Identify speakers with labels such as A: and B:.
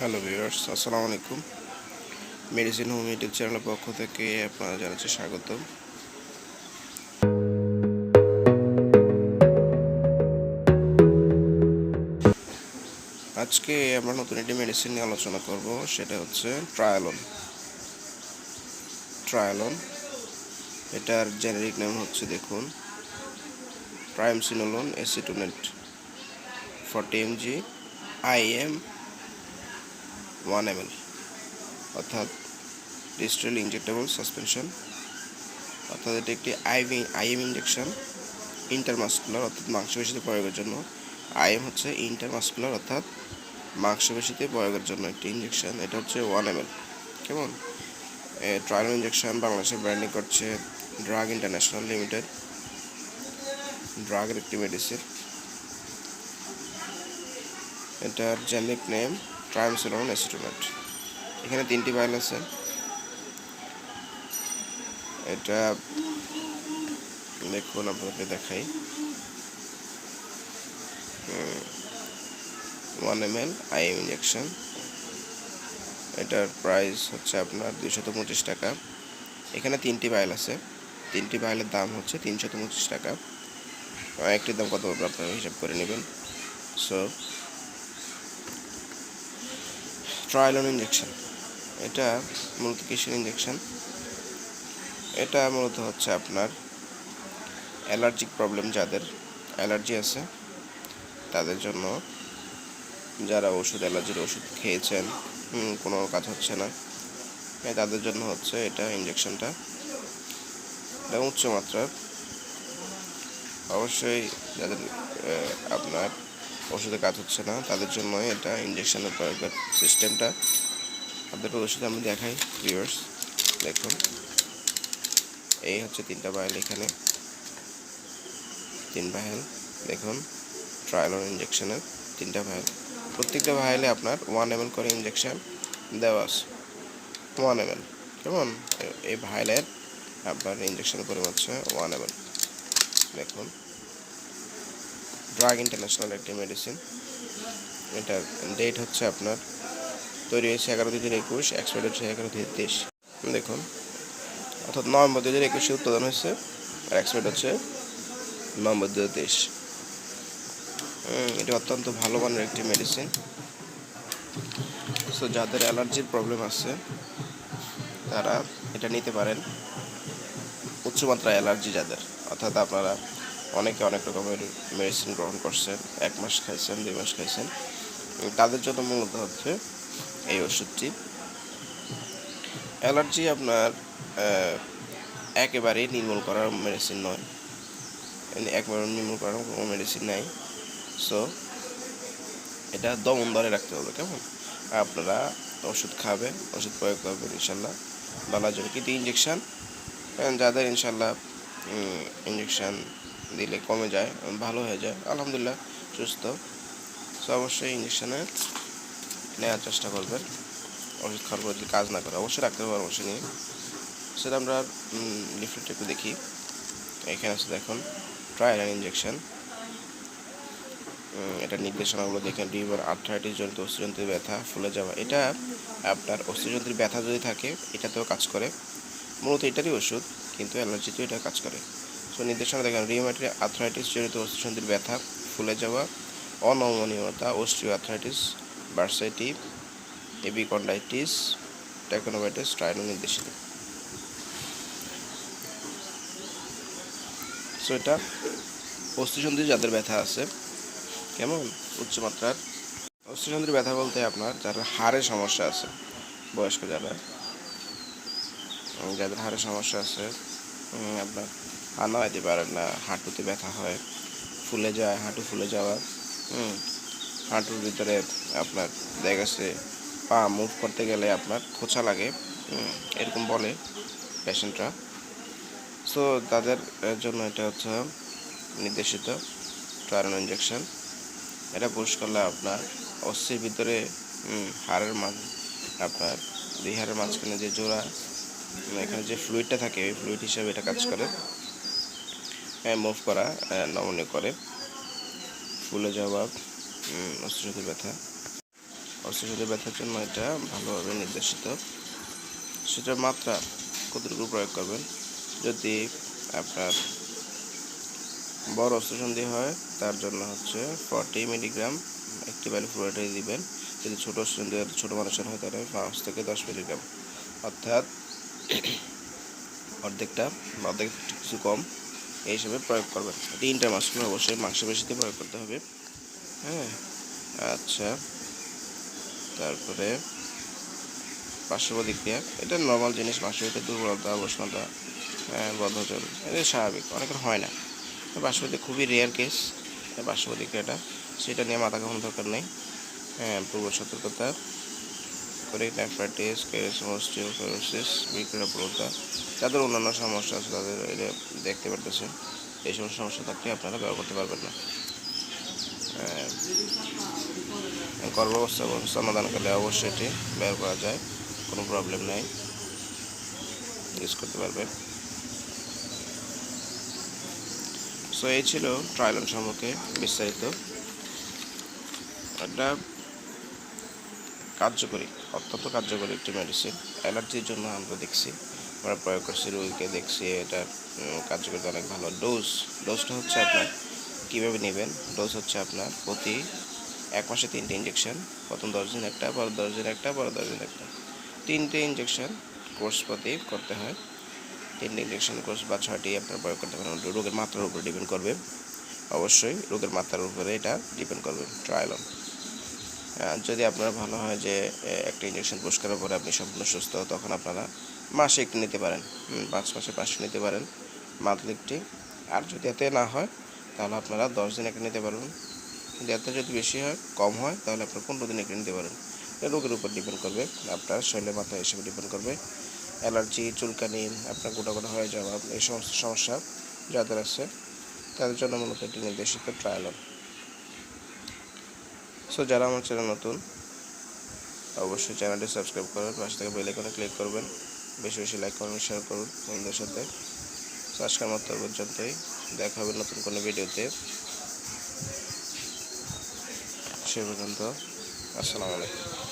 A: Hello viewers, আসসালামু আলাইকুম। Medicine home YouTube চ্যানেলের পক্ষ থেকে আপনারা জানাচ্ছি স্বাগত আজকে আমরা নতুন একটি মেডিসিন নিয়ে আলোচনা করব, সেটা হচ্ছে ট্রায়ালন ট্রায়ালন এটার জেনেরিক নাম হচ্ছে দেখুন প্রাইমসিনোলন acetonate forty MG IM one M অর্থাৎ ডিস্ট্রেল ইনজেক্টেবল সাসপেনশন অর্থাৎ এটি একটি আইভি আইএম ইঞ্জেকশন ইন্টারমাস্কুলার অর্থাৎ মাংসপেশিতে প্রয়োগের জন্য। আইএম হচ্ছে ইন্টারমাস্কুলার অর্থাৎ মাংসপেশিতে প্রয়োগের জন্য একটি ইঞ্জেকশন এটা হচ্ছে ওয়ান এম এল কেমন ট্রায়াল ইঞ্জেকশন বাংলাদেশে ব্র্যান্ডিং করছে ড্রাগ ইন্টারন্যাশনাল লিমিটেড ড্রাগের একটি মেডিসিন এটার জেনিক নেম ট্রায়ামসিলন অ্যাসিটোনেট এখানে তিনটি ভাইল আছে। এটা দেখুন আপনাকে দেখাই। One M L IM injection এটার প্রাইস হচ্ছে আপনার দুশত পঁচিশ টাকা। এখানে তিনটি ভাইল আছে। তিনটি ভাইলের দাম হচ্ছে তিনশত পঁচিশ টাকা। একটির দাম কত আপনারা হিসাব করে নেবেন। সো ট্রায়ালন ইঞ্জেকশন এটা মূলত কিসের ইঞ্জেকশন এটা মূলত হচ্ছে আপনার অ্যালার্জিক প্রবলেম যাদের অ্যালার্জি আছে, তাদের জন্য যারা ওষুধ অ্যালার্জির ওষুধ খেয়েছেন কোনো কাজ হচ্ছে না। তাদের জন্য হচ্ছে এটা ইঞ্জেকশনটা এটা উচ্চমাত্রার। অবশ্যই যাদের আপনার ওষুধে কাজ হচ্ছে না। তাদের জন্য এটা ইঞ্জেকশনের সিস্টেমটা আপনাদের ওষুধ আমি দেখাই ভিউয়ার্স দেখুন। এই হচ্ছে তিনটা ভাইল এখানে। তিন ভাইল দেখুন ট্রায়ালন ইঞ্জেকশনের তিনটা ভাইল প্রত্যেকটা ভাইলে আপনার ওয়ান এম করে ইঞ্জেকশন দেওয়া আছে। ওয়ান এম কেমন? এই ভাইলের আপনার ইঞ্জেকশনের পরিমাণ হচ্ছে ওয়ান এম দেখুন। ড্রাগ ইন্টারন্যাশনাল একটি মেডিসিন এটার ডেট হচ্ছে আপনার, তৈরি হয়েছে এগারো দুই হাজার একুশ এক্সপায়ার হচ্ছে এগারো দুই হাজার তেইশ। দেখুন, অর্থাৎ নভেম্বর দুই হাজার একুশে উৎপাদন হয়েছে আর এক্সপায়ার হচ্ছে নভেম্বর দু হাজার তেইশ। এটি অত্যন্ত ভালো মানের একটি মেডিসিন সো যাদের অ্যালার্জির প্রবলেম আছে, তারা এটা নিতে পারেন। উচ্চমাত্রা অ্যালার্জি যাদের, অর্থাৎ আপনারা অনেকে অনেক রকমের মেডিসিন গ্রহণ করছেন, এক মাস খাইছেন, দুই মাস খাইছেন। তাদের জন্য মূলত হচ্ছে এই ওষুধটি। অ্যালার্জি আপনার একেবারেই নির্মূল করার মেডিসিন নয়। একবারে নির্মূল করার কোনো মেডিসিন নাই। সো এটা দমন ধরে রাখতে হবে, কেমন? আপনারা ওষুধ খাবেন, ওষুধ প্রয়োগ করবেন, ইনশাল্লাহ। ভালো জন্য কিন্তু ইঞ্জেকশন যাদের ইনশাল্লাহ ইঞ্জেকশন দিলে কমে যায়, ভালো হয়ে যায়। আলহামদুলিল্লাহ, সুস্থ। সো অবশ্যই ইঞ্জেকশনে নেওয়ার চেষ্টা করবেন। ওষুধ খাওয়ার পর যদি কাজ না করে, অবশ্যই রাখতে হবে পরামর্শ নিয়ে। সেটা আমরা লিফলেট একটু দেখি। এখানে আছে দেখুন ট্রায়াল অ্যান্ড ইঞ্জেকশন এটা নির্দেশনাগুলো দেখেন লিভার আর্থ্রাইটিস জনিত অস্থিযন্ত্রের ব্যথা, ফুলে যাওয়া। এটা আপনার অস্থিযন্ত্রের ব্যথা যদি থাকে, এটাতেও কাজ করে। মূলত এটারই ওষুধ, কিন্তু অ্যালার্জিতেও এটা কাজ করে। সো নির্দেশনা দেখেন রিউমাটিক আর্থ্রাইটিস জনিত অস্থিযন্ত্রের ব্যথা, ফুলে যাওয়া, অনমনীয়তা osteoarthritis bursitis epicondylitis tenosynovitis trial নির্দেশিত। সো এটা অস্থিসন্ধি যাদের ব্যথা আছে, কেমন? উচ্চমাত্রার অস্থিসন্ধির ব্যথা বলতে আপনার যারা হাড়ের সমস্যা আছে, বয়স্ক যারা, যাদের হাড়ের সমস্যা আছে আপনার হাত নামাইতে পারেন না, হাঁটুতে ব্যথা হয়, ফুলে যায়, হাঁটু ফুলে যাওয়া হুম হাঁটুর ভিতরে আপনার দেখা গেছে পা মুভ করতে গেলে আপনার খোঁচা লাগে এরকম বলে পেশেন্টরা সো তাদের জন্য এটা হচ্ছে নির্দেশিত ট্রায়াল ইঞ্জেকশন এটা পুশ করলে আপনার অস্থির ভিতরে হাড়ের মাঝ, আপনার দুই হাড়ের মাঝখানে যে জোড়া এখানে যে ফ্লুইডটা থাকে ওই ফ্লুইড হিসাবে এটা কাজ করে। মুভ করা আহ, নমনীয় করে। ফুলে যাওয়া অস্থিরতা ব্যথা। অস্ত্রসন্ধি ব্যথার জন্য এটা ভালোভাবে নির্দেশিত। সেটার মাত্রা কতটুকু প্রয়োগ করবেন? যদি আপনার বড় অস্ত্রসন্ধি হয় তার জন্য হচ্ছে ফর্টি মিলিগ্রাম একটি ভ্যালু ফ্লোরাইডে দিবেন। যদি ছোটো হয়, ছোটো মানুষের হয় তাহলে পাঁচ থেকে দশ মিলিগ্রাম অর্থাৎ অর্ধেকটা অর্ধেক কিছু কম এই হিসাবে প্রয়োগ করবেন। তিনটা মাসগুলো অবশ্যই মাংসপেশিতে প্রয়োগ করতে হবে। হ্যাঁ আচ্ছা। তারপরে পার্শ্ব প্রতিক্রিয়া এটা নর্মাল জিনিস মাংসপেশিতে দুর্বলতা অবসনতা হ্যাঁ, বদহজম এটা স্বাভাবিক অনেকের হয় না। পার্শ্ববর্তী খুবই রেয়ার কেস পার্শ্ব প্রতিক্রিয়াটা সেটা নিয়ে মাথা কামানোর দরকার নেই। হ্যাঁ পূর্ব সতর্কতা। করে নেফ্রাইটিস কেরাসমোস্টিওফেরোসিস বিক্রিয়াপ্রতা যাদের অন্যান্য সমস্যা আছে তাদের এটা দেখতে পারতেছেন এই সমস্ত সমস্যা থাকলে আপনারা ব্যবহার করতে পারবেন না। গর্ভাবস্থা সমাধানকালে অবশ্যই এটি ব্যবহার করা যায়, কোনো প্রবলেম নেই। ইউজ করতে পারবেন। সো এই ছিল ট্রায়ালন সম্পর্কে বিস্তারিত। একটা কার্যকরী, অত্যন্ত কার্যকরী একটি মেডিসিন অ্যালার্জির জন্য আমরা দেখছি, আমরা প্রয়োগ করছি রোগীকে দেখছি, এটা কার্যকরিতা অনেক ভালো। ডোজ ডোজটা হচ্ছে আপনার, কীভাবে নেবেন? ডোজ হচ্ছে আপনার প্রতি এক মাসে তিনটে ইঞ্জেকশন প্রথম দশ দিন একটা পর দশ দিন একটা পর দশ দিন একটা। তিনটে ইঞ্জেকশন কোর্স প্রতি করতে হয়। তিনটে ইঞ্জেকশন কোর্স বা ছয়টি আপনার প্রয়োগ করতে পারেন। রোগের মাত্রার উপরে ডিপেন্ড করবে। অবশ্যই রোগের মাত্রার উপরে এটা ডিপেন্ড করবে। ট্রায়ালন যদি আপনার ভালো হয় যে একটা ইঞ্জেকশন কোর্স করার পরে আপনি সম্পূর্ণ সুস্থ, তখন আপনারা মাসে একটি নিতে পারেন। পাঁচ মাসে পাঁচটি নিতে পারেন মান্থলি একটি। আর যদি এতে না হয়, তাহলে আপনারা দশ দিন একটা নিতে পারবেন। যদি এত যদি বেশি হয়, কম হয়, তাহলে আপনার পনেরো দিন একটা নিতে পারেন। রোগের উপর ডিপেন্ড করবে। আপনার শরীরের মাত্রা হিসেবে ডিপেন্ড করবে। অ্যালার্জি, চুলকানি, আপনার গোটা গোটা হয়ে যাওয়া, এই সমস্ত সমস্যা যাদের আছে, তাদের জন্য মূলত এটি নির্দেশিত ট্রায়ালন সো যারা আমার চ্যানেল নতুন, অবশ্যই চ্যানেলটি সাবস্ক্রাইব করবেন, পাশে থেকে বেল আইকনে ক্লিক করবেন, বেশি বেশি লাইক করবেন শেয়ার করুন বন্ধুদের সাথে। আজকের মতো পর্যন্তই। দেখা হবে নতুন কোনো ভিডিওতে সে পর্যন্ত, আসসালামু আলাইকুম।